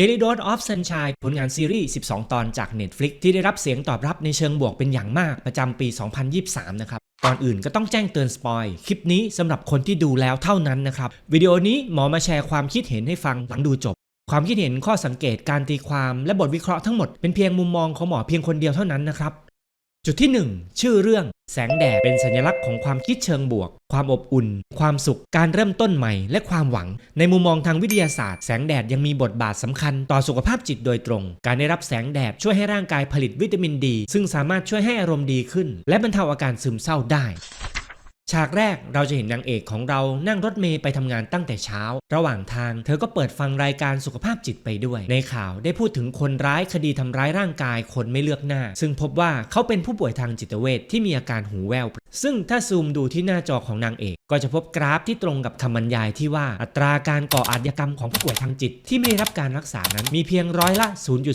Daily Dose of Sunshine ผลงานซีรีส์ 12 ตอนจาก Netflix ที่ได้รับเสียงตอบรับในเชิงบวกเป็นอย่างมากประจำปี 2023 นะครับ ก่อนอื่นก็ต้องแจ้งเตือนสปอยคลิปนี้สำหรับคนที่ดูแล้วเท่านั้นนะครับ วิดีโอนี้หมอมาแชร์ความคิดเห็นให้ฟังหลังดูจบ ความคิดเห็นข้อสังเกตการตีความและบทวิเคราะห์ทั้งหมดเป็นเพียงมุมมองของหมอเพียงคนเดียวเท่านั้นนะครับ จุดที่ 1 ชื่อเรื่อง แสงแดดเป็นสัญลักษณ์ของความคิดเชิงบวก ความอบอุ่น ความสุข การเริ่มต้นใหม่ และความหวัง ในมุมมองทางวิทยาศาสตร์ แสงแดดยังมีบทบาทสำคัญต่อสุขภาพจิตโดยตรง การได้รับแสงแดดช่วยให้ร่างกายผลิตวิตามินดี ซึ่งสามารถช่วยให้อารมณ์ดีขึ้น และบรรเทาอาการซึมเศร้าได้ ฉากแรกเราจะเห็นนางเอกของเรานั่งรถเมย์ไปทำงานตั้งแต่เช้า ระหว่างทางเธอก็เปิดฟังรายการสุขภาพจิตไปด้วย ในข่าวได้พูดถึงคนร้ายคดีทำร้ายร่างกายคนไม่เลือกหน้า ซึ่งพบว่าเขาเป็นผู้ป่วยทางจิตเวชที่มีอาการหูแว่ว ซึ่งถ้าซูมดูที่หน้าจอของนางเอก ก็จะพบกราฟที่ตรงกับคำบรรยายที่ว่าอัตราการก่ออาชญากรรมของผู้ป่วยทางจิต ที่ไม่ได้รับการรักษานั้นมีเพียงร้อยละ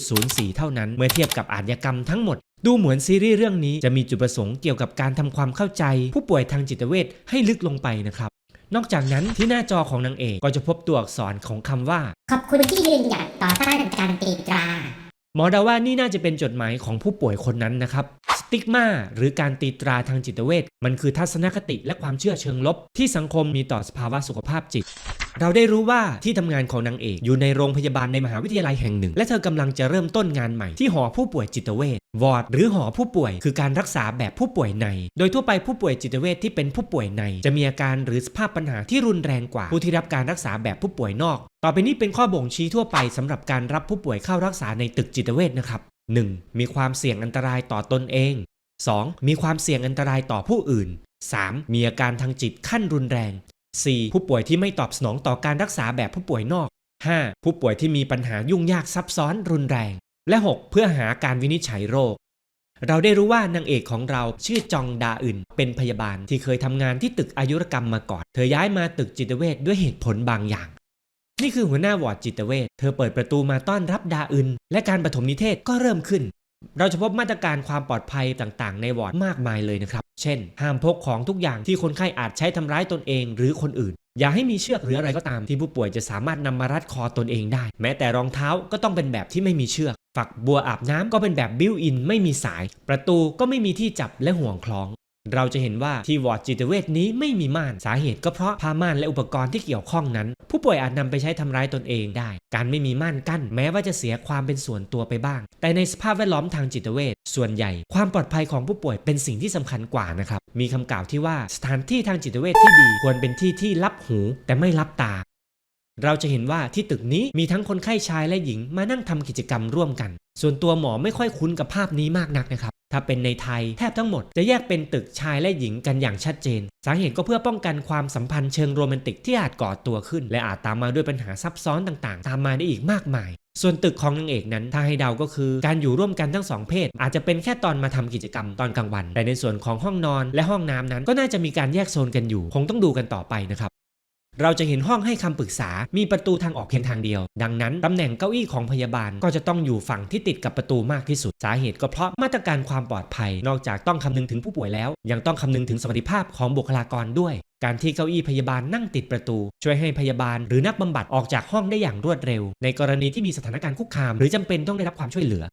0.04 เท่านั้น เมื่อเทียบกับอาชญากรรมทั้งหมด ดูเหมือนซีรีส์เรื่องนี้จะมีจุดประสงค์เกี่ยวกับการทำความเข้าใจ ผู้ป่วยทางจิตเวชให้ลึกลงไปนะครับ นอกจากนั้นที่หน้าจอของนางเอกก็จะพบตัวอักษรของคำว่า ขอบคุณที่ยืนหยัดต่อต้านการตีตรา หมอเดาว่านี่น่าจะเป็นจดหมายของผู้ป่วยคนนั้นนะครับสติกมาหรือการตีตราทางจิตเวชมันคือทัศนคติและความเชื่อเชิงลบ ที่สังคมมีต่อสภาวะสุขภาพจิตเราได้รู้ว่าที่ทำงานของนางเอกอยู่ในโรงพยาบาลในมหาวิทยาลัยแห่งหนึ่ง และเธอกำลังจะเริ่มต้นงานใหม่ที่หอผู้ป่วยจิตเวช วอร์ดหรือหอผู้ป่วย คือการรักษาแบบผู้ป่วยใน โดยทั่วไปผู้ป่วยจิตเวชที่เป็นผู้ป่วยใน จะมีอาการหรือสภาพปัญหาที่รุนแรงกว่าผู้ที่รับการรักษาแบบผู้ป่วยนอก ต่อไปนี้เป็นข้อบ่งชี้ทั่วไปสำหรับการรับผู้ป่วยเข้ารักษาในตึกจิตเวชนะครับ 1. มีความเสี่ยงอันตรายต่อตนเอง 2. มีความเสี่ยงอันตรายต่อผู้อื่น 3. มีอาการทางจิตขั้นรุนแรง 4. ผู้ป่วยที่ไม่ตอบสนองต่อการรักษาแบบผู้ป่วยนอก 5. ผู้ป่วยที่มีปัญหายุ่งยากซับซ้อนรุนแรง และ 6. เพื่อหาการวินิจฉัยโรค เราได้รู้ว่านางเอกของเราชื่อจองดาอึนเป็นพยาบาลที่เคยทำงานที่ตึกอายุรกรรมมาก่อน เธอย้ายมาตึกจิตเวชด้วยเหตุผลบางอย่าง นี่คือหัวหน้าวอร์ดจิตเวชเธอเปิดประตูมาต้อนรับดาอึนและการปฐมนิเทศก็เริ่มขึ้น เราจะพบมาตรการความปลอดภัยต่างๆ ในวอร์ดมากมายเลยนะครับ เช่น ห้ามพกของทุกอย่างที่คนไข้อาจใช้ทำร้ายตนเองหรือคนอื่นอย่าให้มีเชือกหรืออะไรก็ตามที่ผู้ป่วยจะสามารถนำมารัดคอตนเองได้ แม้แต่รองเท้าก็ต้องเป็นแบบที่ไม่มีเชือก ฝักบัวอาบน้ำก็เป็นแบบบิวอินไม่มีสาย ประตูก็ไม่มีที่จับและห่วงคล้อง เราจะเห็นว่าที่วอร์ดจิตเวชนี้ไม่มีม่านสาเหตุก็เพราะผ้าม่านและอุปกรณ์ที่เกี่ยวข้องนั้น ผู้ป่วยอาจนำไปใช้ทำร้ายตนเองได้ การไม่มีม่านกั้นแม้ว่าจะเสียความเป็นส่วนตัวไปบ้าง แต่ในสภาพแวดล้อมทางจิตเวชส่วนใหญ่ ความปลอดภัยของผู้ป่วยเป็นสิ่งที่สำคัญกว่านะครับมีคำกล่าวที่ว่าสถานที่ทางจิตเวชที่ดี ควรเป็นที่ที่รับหูแต่ไม่รับตา เราจะเห็นว่าที่ตึกนี้มีทั้งคนไข้ชายและหญิงมานั่งทำกิจกรรมร่วมกัน ส่วนตัวหมอไม่ค่อยคุ้นกับภาพนี้มากนักนะครับ ถ้าเป็นในไทยแทบทั้งหมดจะแยกเป็นตึกชายและหญิงกันอย่างชัดเจน สาเหตุก็เพื่อป้องกันความสัมพันธ์เชิงโรแมนติกที่อาจก่อตัวขึ้น และอาจตามมาด้วยปัญหาซับซ้อนต่างๆ ตามมาได้อีกมากมาย ส่วนตึกของนางเอกนั้นถ้าให้เดาก็คือ การอยู่ร่วมกันทั้งสองเพศ อาจจะเป็นแค่ตอนมาทำกิจกรรมตอนกลางวัน แต่ในส่วนของห้องนอนและห้องน้ำนั้นก็น่าจะมีการแยกโซนกันอยู่ คงต้องดูกันต่อไปนะครับ เราจะเห็นห้องให้คำปรึกษา มีประตูทางออกเพียงทางเดียว ดังนั้นตำแหน่งเก้าอี้ของพยาบาลก็จะต้องอยู่ฝั่งที่ติดกับประตูมากที่สุด สาเหตุก็เพราะมาตรการความปลอดภัย นอกจากต้องคำนึงถึงผู้ป่วยแล้ว ยังต้องคำนึงถึงสวัสดิภาพของบุคลากรด้วย การที่เก้าอี้พยาบาลนั่งติดประตู ช่วยให้พยาบาลหรือนักบำบัดออกจากห้องได้อย่างรวดเร็ว ในกรณีที่มีสถานการณ์คุกคาม หรือจำเป็นต้องได้รับความช่วยเหลือ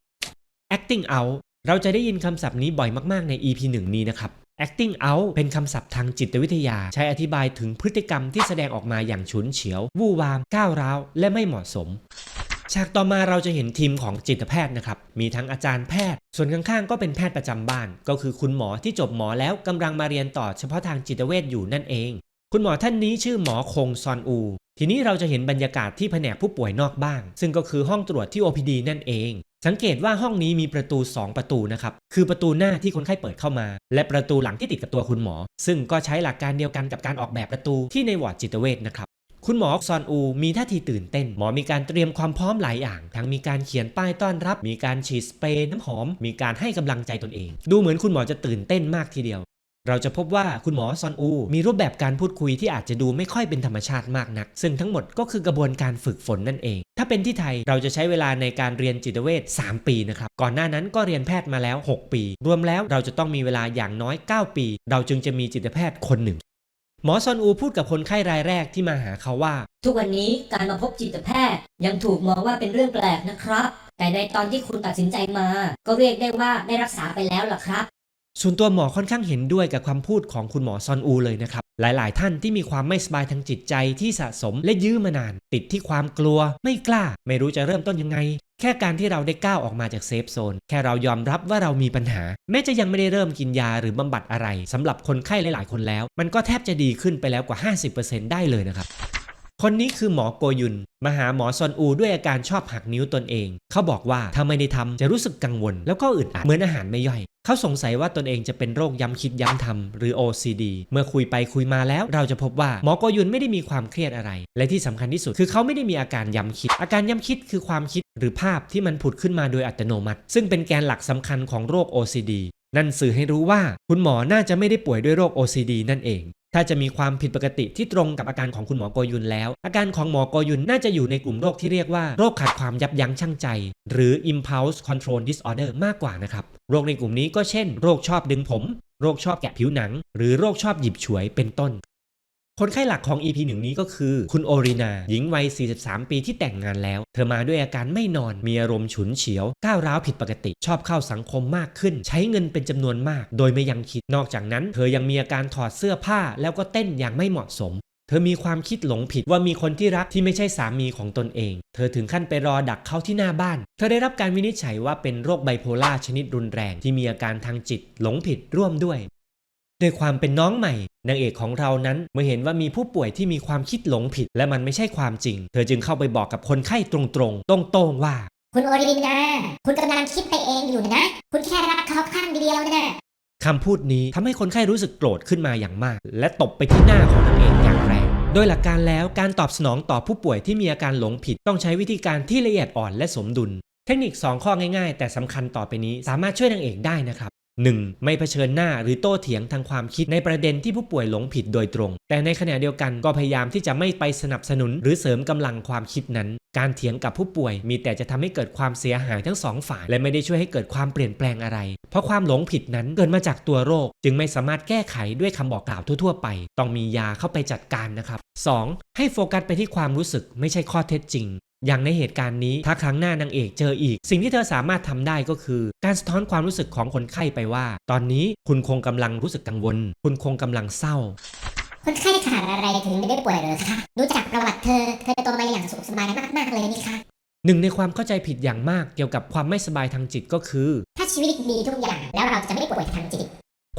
acting out เราจะได้ยินคำศัพท์นี้บ่อยมาก ๆ ใน EP 1 นี้นะครับ acting out เป็นคำศัพท์ทางจิตวิทยา ใช้อธิบายถึงพฤติกรรมที่แสดงออกมาอย่างฉุนเฉียว วู่วาม ก้าวร้าว และไม่เหมาะสมฉากต่อมาเราจะเห็นทีมของจิตแพทย์นะครับ มีทั้งอาจารย์แพทย์ ส่วนข้างๆ ก็เป็นแพทย์ประจำบ้าน ก็คือคุณหมอที่จบหมอแล้วกำลังมาเรียนต่อเฉพาะทางจิตเวชอยู่นั่นเอง คุณหมอท่านนี้ชื่อหมอคงซอนอู ทีนี้เราจะเห็นบรรยากาศที่แผนกผู้ป่วยนอกบ้าง ซึ่งก็คือห้องตรวจที่ OPD นั่นเอง สังเกตว่าห้องนี้มีประตู 2 ประตูนะครับ คือประตูหน้าที่คนไข้เปิดเข้ามา และประตูหลังที่ติดกับตัวคุณหมอ ซึ่งก็ใช้หลักการเดียวกันกับการออกแบบประตูที่ในวอร์ดจิตเวชนะครับคุณหมอซอนอู มีท่าทีตื่นเต้น หมอมีการเตรียมความพร้อมหลายอย่าง ทั้งมีการเขียนป้ายต้อนรับ มีการฉีดสเปรย์น้ำหอม มีการให้กำลังใจตนเอง ดูเหมือนคุณหมอจะตื่นเต้นมากทีเดียว เราจะพบว่าคุณหมอซอนอู มีรูปแบบการพูดคุยที่อาจจะดูไม่ค่อยเป็นธรรมชาติมากนัก ซึ่งทั้งหมดก็คือกระบวนการฝึกฝนนั่นเอง ถ้าเป็นที่ไทยเราจะใช้เวลาในการเรียนจิตเวช3 ปีนะครับ ก่อนหน้านั้นก็เรียนแพทย์มาแล้ว 6 ปี รวมแล้วเราจะต้องมีเวลาอย่างน้อย 9 ปี เราจึงจะมีจิตแพทย์คนหนึ่ง หมอซอนอูพูดกับคนไข้รายแรกที่มาหาเขาว่า ทุกวันนี้การมาพบจิตแพทย์ยังถูกมองว่าเป็นเรื่องแปลกนะครับ แต่ในตอนที่คุณตัดสินใจมา ก็เรียกได้ว่าได้รักษาไปแล้วล่ะครับ ส่วนตัวหมอค่อนข้างเห็นด้วยกับคำพูดของคุณหมอซอนอูเลยนะครับ หลายๆ ท่านที่มีความไม่สบายทางจิตใจที่สะสมและยื้อมานาน ติดที่ความกลัว ไม่กล้า ไม่รู้จะเริ่มต้นยังไง แค่การที่เราได้ก้าวออกมาจากเซฟโซน แค่เรายอมรับว่าเรามีปัญหา แม้จะยังไม่ได้เริ่มกินยาหรือบำบัดอะไรสำหรับคนไข้หลาย ๆ คนแล้ว มันก็แทบจะดีขึ้นไปแล้วกว่า 50%ได้เลยนะครับ คนนี้คือหมอโกยุนมาหาหมอซอนอูด้วยอาการชอบหักนิ้วตนเอง เขาบอกว่าถ้าไม่ได้ทำจะรู้สึกกังวล แล้วก็อึดอัดเหมือนอาหารไม่ย่อย เขาสงสัยว่าตนเองจะเป็นโรคย้ำคิดย้ำทำหรือ OCD เมื่อคุยไปคุยมาแล้ว เราจะพบว่าหมอโกยุนไม่ได้มีความเครียดอะไร และที่สำคัญที่สุดคือเขาไม่ได้มีอาการย้ำคิด อาการย้ำคิดคือความคิดหรือภาพที่มันผุดขึ้นมาโดยอัตโนมัติ ซึ่งเป็นแกนหลักสำคัญของโรค OCD นั่นสื่อให้รู้ว่าคุณหมอน่าจะไม่ได้ป่วยด้วยโรค OCD นั่นเอง ถ้าจะมีความผิดปกติที่ตรงกับอาการของคุณหมอโกยุนแล้ว อาการของหมอโกยุนน่าจะอยู่ในกลุ่มโรคที่เรียกว่าโรคขาดความยับยั้งชั่งใจ หรือ impulse control disorder มากกว่านะครับ โรคในกลุ่มนี้ก็เช่น โรคชอบดึงผม โรคชอบแกะผิวหนัง หรือโรคชอบหยิบฉวยเป็นต้น คนไข้หลักของ EP หนึ่งนี้ก็คือ คุณโอรินา หญิงวัย 43 ปีที่แต่งงานแล้ว เธอมาด้วยอาการไม่นอน มีอารมณ์ฉุนเฉียว ก้าวร้าวผิดปกติ ชอบเข้าสังคมมากขึ้น ใช้เงินเป็นจำนวนมาก โดยไม่ยังคิด นอกจากนั้น เธอยังมีอาการถอดเสื้อผ้า แล้วก็เต้นอย่างไม่เหมาะสมเธอมีความคิดหลงผิดว่ามีคนที่รักที่ไม่ใช่สามีของตนเอง เธอถึงขั้นไปรอดักเขาที่หน้าบ้าน เธอได้รับการวินิจฉัยว่าเป็นโรคไบโพล่าชนิดรุนแรงที่มีอาการทางจิตหลงผิดร่วมด้วย ด้วยความเป็นน้องใหม่นางเอกของเรานั้นเมื่อเห็นว่ามีผู้ป่วยที่มีความคิดหลงผิด และมันไม่ใช่ความจริง เธอจึงเข้าไปบอกกับคนไข้ตรงๆตรงๆว่า คุณโอรินนาคุณกำลังคิดไปเองอยู่นะ คุณแค่รักเขาข้างเดียวนะคำพูดนี้ทำให้คนไข้รู้สึกโกรธขึ้นมาอย่างมาก และตบไปที่หน้าของนางเอกอย่างแรงโดยหลักการแล้วการตอบสนองต่อผู้ป่วยที่มีอาการหลงผิด ต้องใช้วิธีการที่ละเอียดอ่อนและสมดุล เทคนิค 2 ข้อง่ายๆ แต่สำคัญต่อไปนี้สามารถช่วยนางเอกได้นะครับ 1. ไม่เผชิญหน้าหรือโต้เถียงทางความคิดในประเด็นที่ผู้ป่วยหลงผิดโดยตรง แต่ในขณะเดียวกันก็พยายามที่จะไม่ไปสนับสนุน หรือเสริมกำลังความคิดนั้น การเถียงกับผู้ป่วยมีแต่จะทำให้เกิดความเสียหายทั้งสองฝ่าย และไม่ได้ช่วยให้เกิดความเปลี่ยนแปลงอะไร เพราะความหลงผิดนั้นเกิดมาจากตัวโรค จึงไม่สามารถแก้ไขด้วยคำบอกกล่าวทั่วๆ ไป ต้องมียาเข้าไปจัดการนะครับ 2. ให้โฟกัสไปที่ความรู้สึกไม่ใช่ข้อเท็จจริง อย่างในเหตุการณ์นี้ถ้าครั้งหน้านางเอกเจออีก สิ่งที่เธอสามารถทำได้ก็คือ การสะท้อนความรู้สึกของคนไข้ไปว่า ตอนนี้คุณคงกำลังรู้สึกกังวล คุณคงกำลังเศร้าคนไข้ขาดอะไรถึงไม่ได้ป่วยเหรอคะรู้จักประวัติเธอ เธอโตมาอย่างสุขสบายมากๆเลยนี่คะหนึ่งในความเข้าใจผิดอย่างมากเกี่ยวกับความไม่สบายทางจิตก็คือ ถ้าชีวิตดีทุกอย่างแล้วเราจะไม่ป่วยทางจิต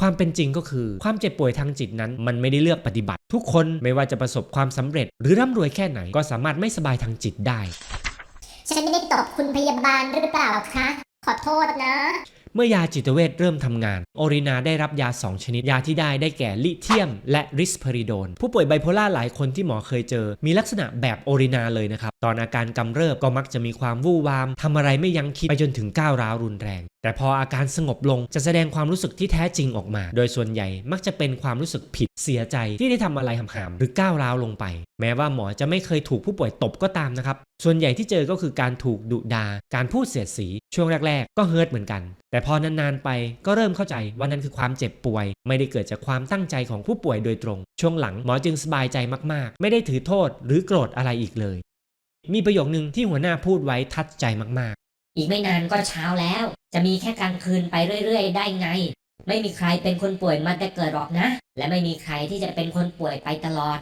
ความเป็นจริงก็คือ ความเจ็บป่วยทางจิตนั้น มันไม่ได้เลือกปฏิบัติ ทุกคนไม่ว่าจะประสบความสำเร็จ หรือร่ำรวยแค่ไหนก็สามารถไม่สบายทางจิตได้ ฉันไม่ได้ตบคุณพยาบาลหรือเปล่าคะ ขอโทษนะ เมื่อยาจิตเวชเริ่มทำงาน โอรินาได้รับยา 2 ชนิด ยาที่ได้ได้แก่ลิเทียม และริสเพริโดน ผู้ป่วยไบโพล่าหลายคนที่หมอเคยเจอ มีลักษณะแบบโอรินาเลยนะครับ ตอนอาการกำเริบก็มักจะมีความวู่วามทำอะไรไม่ยั้งคิดไปจนถึงก้าวร้าวรุนแรงแต่พออาการสงบลงจะแสดงความรู้สึกที่แท้จริงออกมา โดยส่วนใหญ่มักจะเป็นความรู้สึกผิดเสียใจที่ได้ทำอะไรหำๆหรือก้าวร้าวลงไป แม้ว่าหมอจะไม่เคยถูกผู้ป่วยตบก็ตามนะครับ ส่วนใหญ่ที่เจอก็คือการถูกดุดา การพูดเสียดสี ช่วงแรก ๆ ก็เฮิร์ตเหมือนกัน แต่พอนานๆไปก็เริ่มเข้าใจว่านั่นคือความเจ็บป่วย ไม่ได้เกิดจากความตั้งใจของผู้ป่วยโดยตรง ช่วงหลังหมอจึงสบายใจมากๆ ไม่ได้ถือโทษหรือโกรธอะไรอีกเลย มีประโยคนึงที่หัวหน้าพูดไว้ทัดใจมาก อีกไม่นานก็เช้าแล้ว จะมีแค่กลางคืนไปเรื่อยๆ ได้ไง ไม่มีใครเป็นคนป่วยมาแต่เกิดหรอกนะ และไม่มีใครที่จะเป็นคนป่วยไปตลอด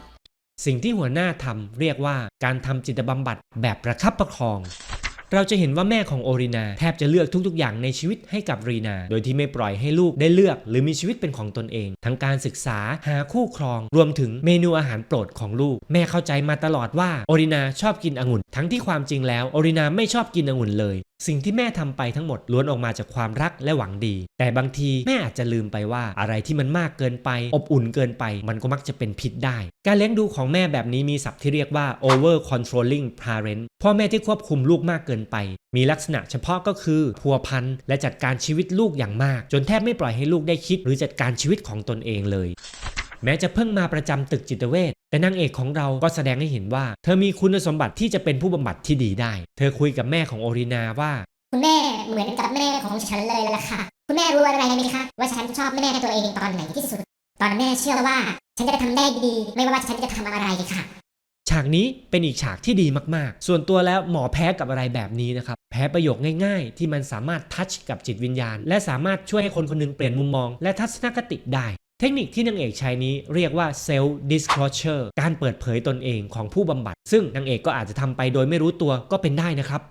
สิ่งที่หัวหน้าทำเรียกว่าการทำจิตบำบัดแบบประคับประคอง เราจะเห็นว่าแม่ของโอรินาแทบจะเลือกทุกๆ อย่างในชีวิตให้กับรีนา โดยที่ไม่ปล่อยให้ลูกได้เลือก หรือมีชีวิตเป็นของตนเอง ทั้งการศึกษาหาคู่ครอง รวมถึงเมนูอาหารโปรดของลูก แม่เข้าใจมาตลอดว่าโอรินาชอบกินองุ่น ทั้งที่ความจริงแล้วโอรินาไม่ชอบกินองุ่นเลยสิ่งที่แม่ทำไปทั้งหมดล้วนออกมาจากความรักและหวังดี แต่บางทีแม่อาจจะลืมไปว่าอะไรที่มันมากเกินไป อบอุ่นเกินไป มันก็มักจะเป็นพิษได้ การเลี้ยงดูของแม่แบบนี้มีศัพท์ที่เรียกว่า over controlling parent พ่อแม่ที่ควบคุมลูกมากเกินไป มีลักษณะเฉพาะก็คือพัวพันและจัดการชีวิตลูกอย่างมาก จนแทบไม่ปล่อยให้ลูกได้คิด หรือจัดการชีวิตของตนเองเลย แม้จะเพิ่งมาประจำตึกจิตเวชแต่นางเอกของเราก็แสดงให้เห็นว่า เธอมีคุณสมบัติที่จะเป็นผู้บำบัดที่ดีได้ เธอคุยกับแม่ของโอรินาว่าคุณแม่เหมือนกับแม่ของฉันเลยล่ะค่ะ คุณแม่รู้อะไรไหมคะว่าฉันชอบแม่ตัวเองตอนไหนที่สุด ตอนแม่เชื่อว่า ฉันจะทำได้ดี ไม่ว่าฉันจะทำอะไรค่ะ ฉากนี้เป็นอีกฉากที่ดีมากๆ ส่วนตัวแล้วหมอแพ้กับอะไรแบบนี้นะครับ แพ้ประโยคง่ายๆ ที่มันสามารถทัชกับจิตวิญญาณ และสามารถช่วยให้คนคนหนึงเปลี่ยนมุมมอง และทัศนคติได้เทคนิคที่นางเอกใช้นี้เรียกว่า self disclosure การเปิดเผยตนเองของผู้บำบัด ซึ่งนางเอกก็อาจจะทำไปโดยไม่รู้ตัวก็เป็นได้นะครับ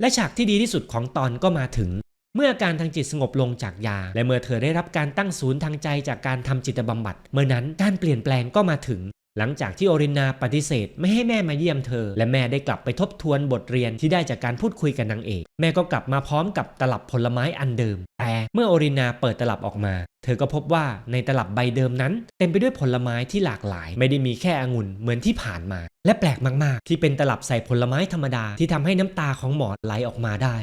และฉากที่ดีที่สุดของตอนก็มาถึง เมื่ออาการทางจิตสงบลงจากยา และเมื่อเธอได้รับการตั้งศูนย์ทางใจจากการทำจิตบำบัด เมื่อนั้นการเปลี่ยนแปลงก็มาถึง หลังจากที่โอรินาปฏิเสธ ไม่ให้แม่มาเยี่ยมเธอ และแม่ได้กลับไปทบทวนบทเรียนที่ได้จากการพูดคุยกับนางเอก แม่ก็กลับมาพร้อมกับตลับผลไม้อันเดิม แต่เมื่อโอรินาเปิดตลับออกมา เธอก็พบว่าในตลับใบเดิมนั้น เต็มไปด้วยผลไม้ที่หลากหลาย ไม่ได้มีแค่องุ่นเหมือนที่ผ่านมา และแปลกมากๆ ที่เป็นตลับใส่ผลไม้ธรรมดาที่ทำให้น้ำตาของหมอไหลออกมาได้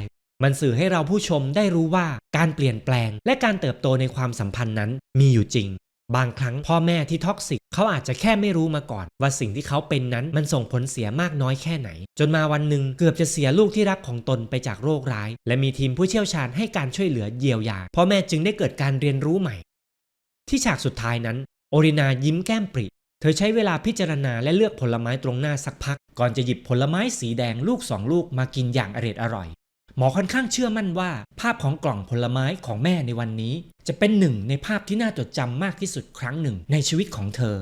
มันสื่อให้เราผู้ชมได้รู้ว่าการเปลี่ยนแปลงและการเติบโตในความสัมพันธ์นั้นมีอยู่จริง บางครั้งพ่อแม่ที่ท็อกซิกเขาอาจจะแค่ไม่รู้มาก่อน ว่าสิ่งที่เขาเป็นนั้นมันส่งผลเสียมากน้อยแค่ไหน จนมาวันหนึ่งเกือบจะเสียลูกที่รักของตนไปจากโรคร้าย และมีทีมผู้เชี่ยวชาญให้การช่วยเหลือเยียวยาพ่อแม่จึงได้เกิดการเรียนรู้ใหม่ ที่ฉากสุดท้ายนั้น โอรินายิ้มแก้มปริเธอใช้เวลาพิจารณาและเลือกผลไม้ตรงหน้าสักพัก ก่อนจะหยิบผลไม้สีแดงลูกสองลูกมากินอย่างอร็ดอร่อย หมอค่อนข้างเชื่อมั่นว่า ภาพของกล่องผลไม้ของแม่ในวันนี้ จะเป็นหนึ่งในภาพที่น่าจดจำมากที่สุดครั้งหนึ่งในชีวิตของเธอ